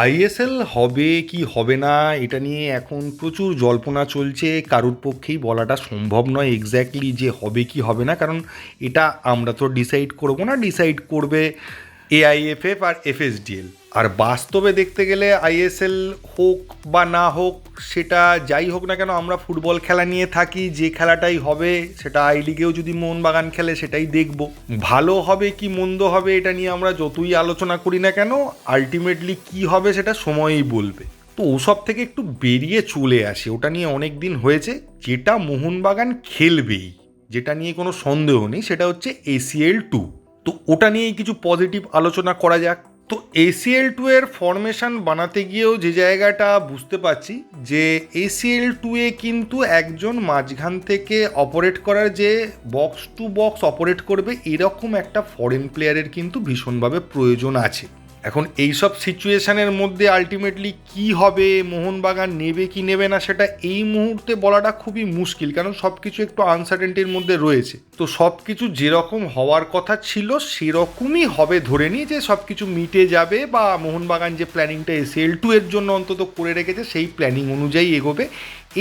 ISL হবে কি হবে না, এটা নিয়ে এখন প্রচুর জল্পনা চলছে। কারুর পক্ষেই বলাটা সম্ভব নয় এক্স্যাক্টলি যে হবে কি হবে না, কারণ এটা আমরা তো ডিসাইড করব না ডিসাইড করবে এআইএফএফ আর এফএসডিএল আর বাস্তবে দেখতে গেলে আইএসএল হোক বা না হোক সেটা যাই হোক না কেন, আমরা ফুটবল খেলা নিয়ে থাকি, যে খেলাটাই হবে, সেটা আই লিগেও যদি মোহনবাগান খেলে সেটাই দেখব। ভালো হবে কি মন্দ হবে এটা নিয়ে আমরা যতই আলোচনা করি না কেন আলটিমেটলি কি হবে সেটা সময়ই বলবে। তো ওসব থেকে একটু বেরিয়ে চলে আসে, ওটা নিয়ে অনেক দিন হয়েছে, যেটা মোহনবাগান খেলবেই, যেটা নিয়ে কোনো সন্দেহ নেই, সেটা হচ্ছে এসিএল টু তো ওটা নিয়েই কিছু পজিটিভ আলোচনা করা যাক। তো এসিএল টু এর ফরমেশান বানাতে গিয়েও যে জায়গাটা বুঝতে পারছি যে এসিএল টু এ কিন্তু একজন মাঝখান থেকে অপারেট করার যে বক্স টু বক্স অপারেট করবে, এরকম একটা ফরেন প্লেয়ারের কিন্তু ভীষণভাবে প্রয়োজন আছে। এখন এইসব সিচুয়েশানের মধ্যে আলটিমেটলি কি হবে, মোহনবাগান নেবে কি নেবে না, সেটা এই মুহূর্তে বলাটা খুবই মুশকিল, কারণ সব কিছু একটু আনসার্টেনটির মধ্যে রয়েছে। তো সব কিছু যেরকম হওয়ার কথা ছিল, সেরকমই হবে ধরে নিই যে সব কিছু মিটে যাবে বা মোহনবাগান যে প্ল্যানিংটা এসএল টু এর জন্য অন্তত করে রেখেছে, সেই প্ল্যানিং অনুযায়ী এগোবে।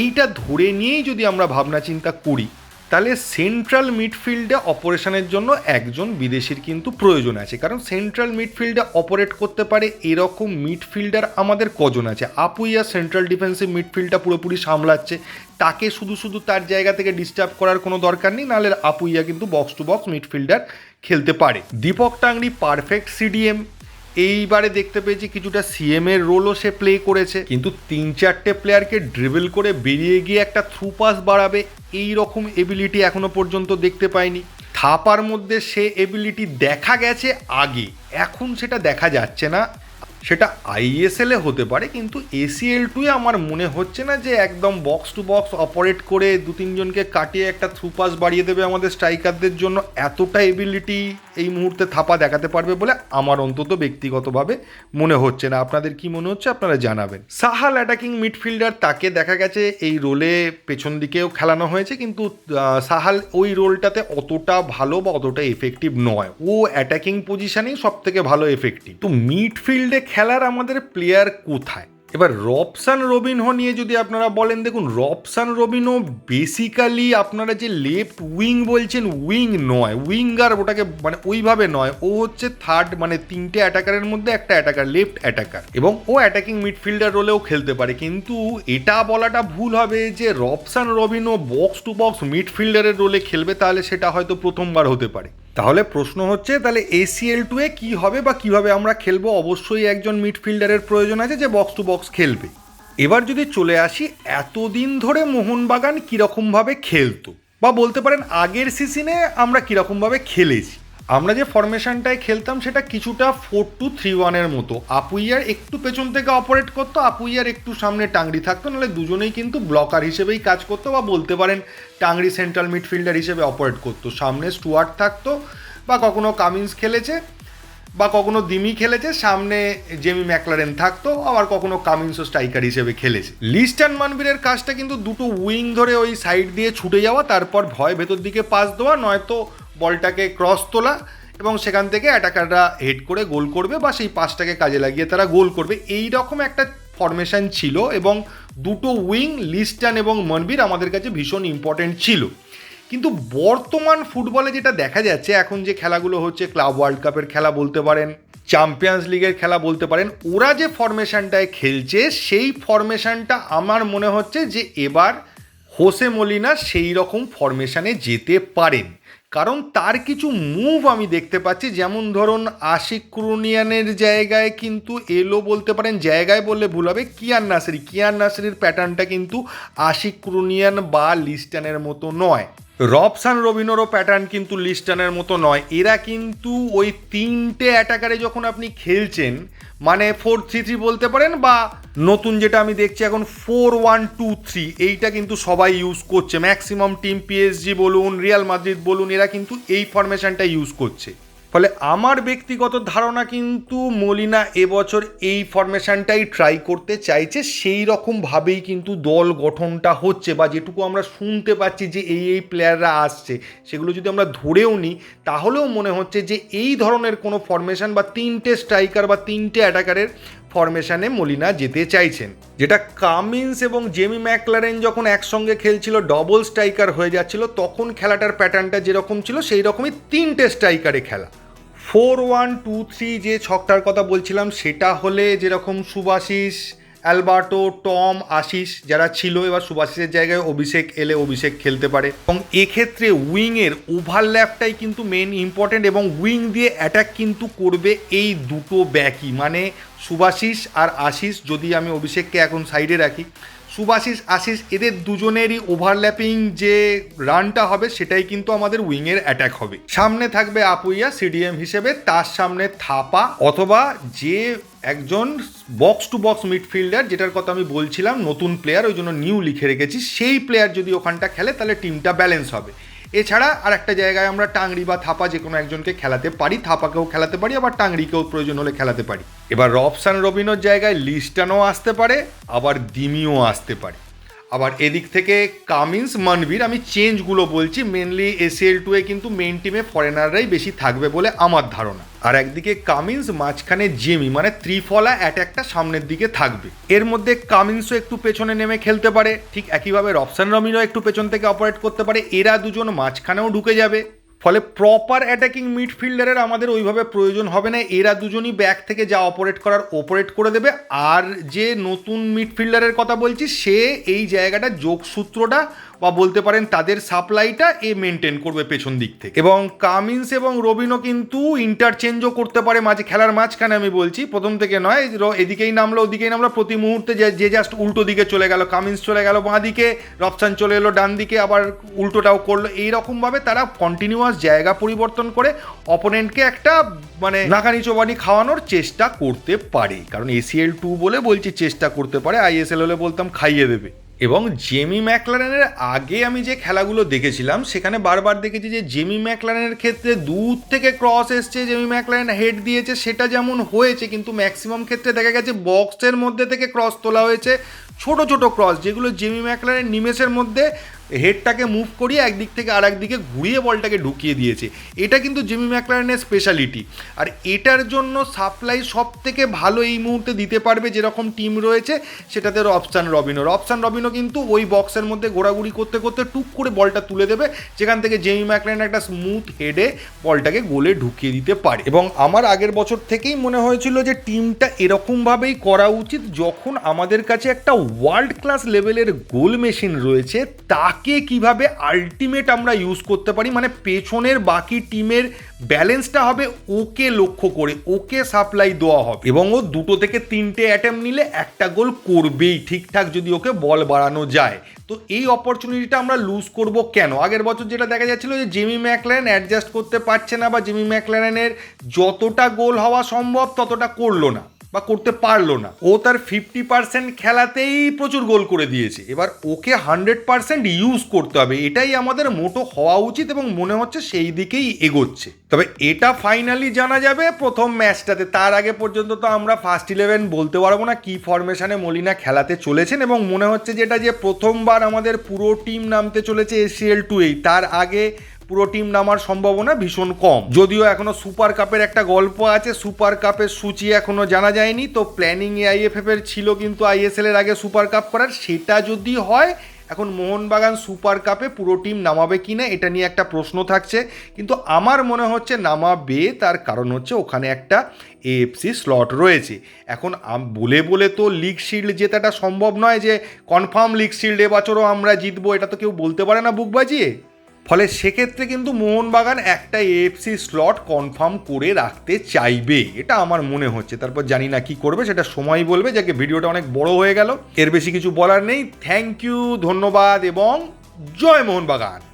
এইটা ধরে নিয়েই যদি আমরা ভাবনা চিন্তা করি তাহলে সেন্ট্রাল মিডফিল্ডে অপারেশনের জন্য একজন বিদেশির কিন্তু প্রয়োজন আছে। কারণ সেন্ট্রাল মিডফিল্ডে অপারেট করতে পারে এরকম মিডফিল্ডার আমাদের কজন আছে। আপুইয়া সেন্ট্রাল ডিফেন্সিভ মিডফিল্ডটা পুরোপুরি সামলাচ্ছে। তাকে শুধু শুধু তার জায়গা থেকে ডিস্টার্ব করার কোনো দরকার নেই, নাহলে আপুইয়া কিন্তু বক্স টু বক্স মিডফিল্ডার খেলতে পারে। দীপক টাংরি পারফেক্ট সিডিএম এইবারে দেখতে পেয়েছি কিছুটা সিএম এর রোলও সে প্লে করেছে। কিন্তু তিন চারটে প্লেয়ারকে ড্রিবল করে বেরিয়ে গিয়ে একটা থ্রু পাস বাড়াবে এই রকম এবিলিটি এখনও পর্যন্ত দেখতে পাইনি। থাপার মধ্যে সে এবিলিটি দেখা গেছে আগে, এখন সেটা দেখা যাচ্ছে না। সেটা আইএসএলে হতে পারে, কিন্তু এসিএল টুয়ে আমার মনে হচ্ছে না যে একদম বক্স টু বক্স অপারেট করে দু তিনজনকে কাটিয়ে একটা থ্রু পাস বাড়িয়ে দেবে আমাদের স্ট্রাইকারদের জন্য। এতটা এবিলিটি এই মুহূর্তে থাপা দেখাতে পারবে বলে আমার অন্তত ব্যক্তিগতভাবে মনে হচ্ছে না। আপনাদের কি মনে হচ্ছে? আপনারা জানাবেন। সাহাল অ্যাটাকিং মিডফিল্ডার তাকে দেখা গেছে এই রোলে পেছন দিকেও খেলানো হয়েছে, কিন্তু সাহাল ওই রোলটাতে অতটা ভালো বা অতটা এফেক্টিভ নয়। ও অ্যাটাকিং পজিশনেই সব থেকে ভালো এফেক্টিভ তো মিডফিল্ডে খেলার আমাদের প্লেয়ার কোথায়? এবার রবসান রবিনহো নিয়ে যদি আপনারা বলেন, দেখুন রবসান রবিনহো বেসিক্যালি আপনারা যে লেফট উইং বলছেন উইং নয় উইঙ্গার ওটাকে মানে ওইভাবে নয়, ও হচ্ছে থার্ড মানে তিনটে অ্যাটাকারের মধ্যে একটা অ্যাটাকার লেফট অ্যাটাকার এবং ও অ্যাটাকিং মিডফিল্ডার রোলেও খেলতে পারে। কিন্তু এটা বলাটা ভুল হবে যে Robson Robinho box to box মিডফিল্ডারের রোলে খেলবে, তাহলে সেটা হয়তো প্রথমবার হতে পারে। তাহলে প্রশ্ন হচ্ছে, তাহলে এসিএল টু এ কী হবে বা কীভাবে আমরা খেলব? অবশ্যই একজন মিডফিল্ডারের প্রয়োজন আছে যে বক্স টু বক্স খেলবে। এবার যদি চলে আসি, এতদিন ধরে মোহনবাগান কীরকমভাবে খেলতো? বা বলতে পারেন, আগের সিজনে আমরা কীরকমভাবে খেলেছি? আমরা যে ফরমেশনটায় খেলতাম, সেটা কিছুটা ফোর টু থ্রি ওয়ানের মতো। আপুইয়ার একটু পেছন থেকে অপারেট করতো আপুইয়ার একটু সামনে টাংরি থাকতো, নাহলে দুজনেই কিন্তু ব্লকার হিসেবেই কাজ করতো বা বলতে পারেন টাংরি সেন্ট্রাল মিডফিল্ডার হিসেবে অপারেট করতো। সামনে স্টুয়ার্ট থাকতো বা কখনো কামিন্স খেলেছে বা কখনো দিমি খেলেছে, সামনে জেমি ম্যাকলারেন থাকতো, আবার কখনো কামিন্সও স্ট্রাইকার হিসেবে খেলেছে। লিস্টান মানবীরের কাজটা কিন্তু দুটো উইং ধরে ওই সাইড দিয়ে ছুটে যাওয়া, তারপর ভয় ভেতর দিকে পাস দেওয়া, নয়তো বলটাকে ক্রস তোলা এবং সেখান থেকে অ্যাটাকাররা হেড করে গোল করবে বা সেই পাসটাকে কাজে লাগিয়ে তারা গোল করবে। এই রকম একটা ফরমেশন ছিল এবং দুটো উইং লিস্টান এবং মনবীর আমাদের কাছে ভীষণ ইম্পর্টেন্ট ছিল। কিন্তু বর্তমান ফুটবলে যেটা দেখা যাচ্ছে, এখন যে খেলাগুলো হচ্ছে ক্লাব ওয়ার্ল্ড কাপের খেলা বলতে পারেন চ্যাম্পিয়ন্স লিগের খেলা বলতে পারেন, ওরা যে ফরমেশনটায় খেলছে, সেই ফরমেশনটা আমার মনে হচ্ছে যে এবার হোসে মলিনা সেই রকম ফরমেশানে যেতে পারেন। কারণ তার কিছু মুভ আমি দেখতে পাচ্ছি। যেমন ধরুন, আশিক ক্রুনিয়ানের জায়গায় কিন্তু এলো বলতে পারেন, জায়গায় বললে ভুল হবে, কিয়ান নাসরি। কিয়ান নাসরির প্যাটার্নটা কিন্তু আশিক ক্রুনিয়ান বা লিস্টানের মতো নয়। রবসান রবিনোরও প্যাটার্ন কিন্তু লিস্টানের মতো নয়। এরা কিন্তু ওই তিনটে অ্যাটাকারে যখন আপনি খেলছেন মানে ফোর থ্রি থ্রি বলতে পারেন বা নতুন যেটা আমি দেখছি এখন ফোর ওয়ান টু থ্রি এইটা কিন্তু সবাই ইউজ করছে। ম্যাক্সিমাম টিম পিএসজি বলুন রিয়াল মাদ্রিদ বলুন, এরা কিন্তু এই ফরমেশনটা ইউজ করছে। ফলে আমার ব্যক্তিগত ধারণা কিন্তু মলিনা এবছর এই ফরমেশনটাই ট্রাই করতে চাইছে। সেই রকমভাবেই কিন্তু দল গঠনটা হচ্ছে বা যেটুকু আমরা শুনতে পাচ্ছি যে এই এই প্লেয়াররা আসছে, সেগুলো যদি আমরা ধরেও নিই, তাহলেও মনে হচ্ছে যে এই ধরনের কোনো ফরমেশন বা তিনটে স্ট্রাইকার বা তিনটে অ্যাটাকারের ফরমেশনে মলিনা যেতে চাইছেন। যেটা কামিন্স এবং জেমি ম্যাকলারেন যখন একসঙ্গে খেলছিল ডবল স্ট্রাইকার হয়ে যাচ্ছিল, তখন খেলাটার প্যাটার্নটা যেরকম ছিল সেই রকমই তিনটে স্ট্রাইকারে খেলা। ফোর ওয়ান টু থ্রি যে ছকটার কথা বলছিলাম, সেটা হলে যেরকম সুভাশিস অ্যালবার্টো, টম, আশিস যারা ছিল, এবার সুভাশিসের জায়গায় অভিষেক এলে অভিষেক খেলতে পারে। এবং এক্ষেত্রে উইংয়ের ওভারল্যাপটাই কিন্তু মেন ইম্পর্টেন্ট এবং উইং দিয়ে অ্যাটাক কিন্তু করবে এই দুটো ব্যাকই মানে সুভাশিস আর আশিস, যদি আমি অভিষেককে এখন সাইডে রাখি সুভাশিস আশিস এদের দুজনেরই ওভারল্যাপিং যে রানটা হবে সেটাই কিন্তু আমাদের উইংয়ের অ্যাটাক হবে। সামনে থাকবে আপুইয়া সিডিএম হিসেবে, তার সামনে থাপা অথবা যে একজন বক্স টু বক্স মিডফিল্ডার যেটার কথা আমি বলছিলাম, নতুন প্লেয়ার ওই জন্য নিউ লিখে রেখেছি, সেই প্লেয়ার যদি ওখানটা খেলে, তাহলে টিমটা ব্যালেন্স হবে। এছাড়া আর একটা জায়গায় আমরা টাংরি বা থাপা যে কোনো একজনকে খেলাতে পারি, থাপাকেও খেলাতে পারি, আবার টাংরিকেও প্রয়োজন হলে খেলাতে পারি। এবার রবসান রবিনোর জায়গায় লিস্টানও আসতে পারে, আবার দিমিও আসতে পারে। আবার এদিক থেকে কামিন্স, মানবীর, আমি চেঞ্জগুলো বলছি মেনলি এসিএল টুয়ে কিন্তু মেন টিমে ফরেনাররাই বেশি থাকবে বলে আমার ধারণা। আর একদিকে কামিন্স, মাঝখানে জেমি মানে ত্রিফলা অ্যাট্যাকটা সামনের দিকে থাকবে। এর মধ্যে কামিন্সও একটু পেছনে নেমে খেলতে পারে, ঠিক একইভাবে রপসান রমিনও একটু পেছন থেকে অপারেট করতে পারে, এরা দুজন মাঝখানেও ঢুকে যাবে। ফলে প্রপার অ্যাটাকিং মিডফিল্ডারের আমাদের ওইভাবে প্রয়োজন হবে না। এরা দুজনই ব্যাক থেকে যা অপারেট করার অপারেট করে দেবে। আর যে নতুন মিডফিল্ডারের কথা বলছি, সে এই জায়গাটা যোগসূত্রটা বা বলতে পারেন তাদের সাপ্লাইটা এ মেনটেন করবে পেছন দিক থেকে। এবং কামিন্স এবং রবিনও কিন্তু ইন্টারচেঞ্জও করতে পারে মাঝে, খেলার মাঝখানে আমি বলছি। প্রথম থেকে নয় এদিকেই নামলো, ওদিকেই নামলো। প্রতি মুহূর্তে যে যে জাস্ট উল্টো দিকে চলে গেল কামিন্স চলে গেল বাঁ দিকে রফসান চলে এলো ডান দিকে আবার উল্টোটাও করল। এইরকমভাবে তারা কন্টিনিউয়াস জায়গা পরিবর্তন করে অপোনেন্টকে একটা মানে নাকানি চোবানি খাওয়ানোর চেষ্টা করতে পারে। কারণ এসিএল টু বলে বলছি চেষ্টা করতে পারে আইএসএল হলে বলতাম খাইয়ে দেবে। এবং জেমি ম্যাকলারেনের আগে আমি যে খেলাগুলো দেখেছিলাম, সেখানে বারবার দেখেছি যে জেমি ম্যাকলারেনের ক্ষেত্রে দূর থেকে ক্রস এসছে জেমি ম্যাকলারেন হেড দিয়েছে, সেটা যেমন হয়েছে, কিন্তু ম্যাক্সিমাম ক্ষেত্রে দেখা গেছে বক্সের মধ্যে থেকে ক্রস তোলা হয়েছে, ছোট ছোট ক্রস যেগুলো জেমি ম্যাকলারেন নিমেষের মধ্যে হেডটাকে মুভ করিয়ে একদিক থেকে আর একদিকে ঘুরিয়ে বলটাকে ঢুকিয়ে দিয়েছে। এটা কিন্তু জিমি ম্যাকলারেনের স্পেশালিটি আর এটার জন্য সাপ্লাই সব থেকে ভালো এই মুহূর্তে দিতে পারবে যেরকম টিম রয়েছে, সেটাতে রবসান রবিনো রবসান রবিনো কিন্তু ওই বক্সের মধ্যে ঘোরাঘুরি করতে করতে টুক করে বলটা তুলে দেবে, যেখান থেকে জেমি ম্যাকলারেন একটা স্মুথ হেডে বলটাকে গোলে ঢুকিয়ে দিতে পারে। এবং আমার আগের বছর থেকেই মনে হয়েছিল যে টিমটা এরকমভাবেই করা উচিত, যখন আমাদের কাছে একটা ওয়ার্ল্ড ক্লাস লেভেলের গোল মেশিন রয়েছে, তাকে কীভাবে আলটিমেট আমরা ইউজ করতে পারি? মানে পেছনের বাকি টিমের ব্যালেন্সটা হবে ওকে লক্ষ্য করে, ওকে সাপ্লাই দেওয়া হবে। এবং ও দুটো থেকে তিনটে অ্যাটেম্প নিলে একটা গোল করবেই, ঠিকঠাক যদি ওকে বল বাড়ানো যায়। তো এই অপরচুনিটিটা আমরা লুজ করব কেন? আগের বছর যেটা দেখা যাচ্ছিল যে জেমি ম্যাকল্যান অ্যাডজাস্ট করতে পারছে না বা জেমি ম্যাকল্যানের যতটা গোল হওয়া সম্ভব ততটা করল না। বা করতে পারল না। ও তার ফিফটি পার্সেন্ট খেলাতেই প্রচুর গোল করে দিয়েছে। এবার ওকে হান্ড্রেড পার্সেন্ট ইউজ করতে হবে। এটাই আমাদের মোটো হওয়া উচিত এবং মনে হচ্ছে সেই দিকেই এগোচ্ছে। তবে এটা ফাইনালি জানা যাবে প্রথম ম্যাচটাতে তার আগে পর্যন্ত তো আমরা ফার্স্ট ইলেভেন বলতে পারব না কি ফরমেশনে মলিনা খেলাতে চলেছেন এবং মনে হচ্ছে যেটা যে প্রথমবার আমাদের পুরো টিম নামতে চলেছে এসিএল টু এই। তার আগে পুরো টিম নামার সম্ভাবনা ভীষণ কম। যদিও এখনও সুপার কাপের একটা গল্প আছে সুপার কাপের সূচি এখনও জানা যায়নি, তো প্ল্যানিং আইএফএফ এর ছিল কিন্তু আইএসএল এর আগে সুপার কাপ করার, সেটা যদি হয়, এখন মোহনবাগান সুপার কাপে পুরো টিম নামাবে কি না এটা নিয়ে একটা প্রশ্ন থাকছে। কিন্তু আমার মনে হচ্ছে নামাবে, তার কারণ হচ্ছে ওখানে একটা এএফসি স্লট রয়েছে। এখন বলে বলে তো লিগ শিল্ড জেতাটা সম্ভব নয় যে কনফার্ম লিগ শিল্ড এবছরও আমরা জিতবো, এটা তো কেউ বলতে পারে না বুক বাজিয়ে ফলে সেক্ষেত্রে কিন্তু মোহনবাগান একটা এএফসি স্লট কনফার্ম করে রাখতে চাইবে। এটা আমার মনে হচ্ছে। তারপর জানি না কি করবে, সেটা সময় বলবে, যাকে ভিডিওটা অনেক বড় হয়ে গেল। এর বেশি কিছু বলার নেই। থ্যাংক ইউ ধন্যবাদ এবং জয় মোহনবাগান।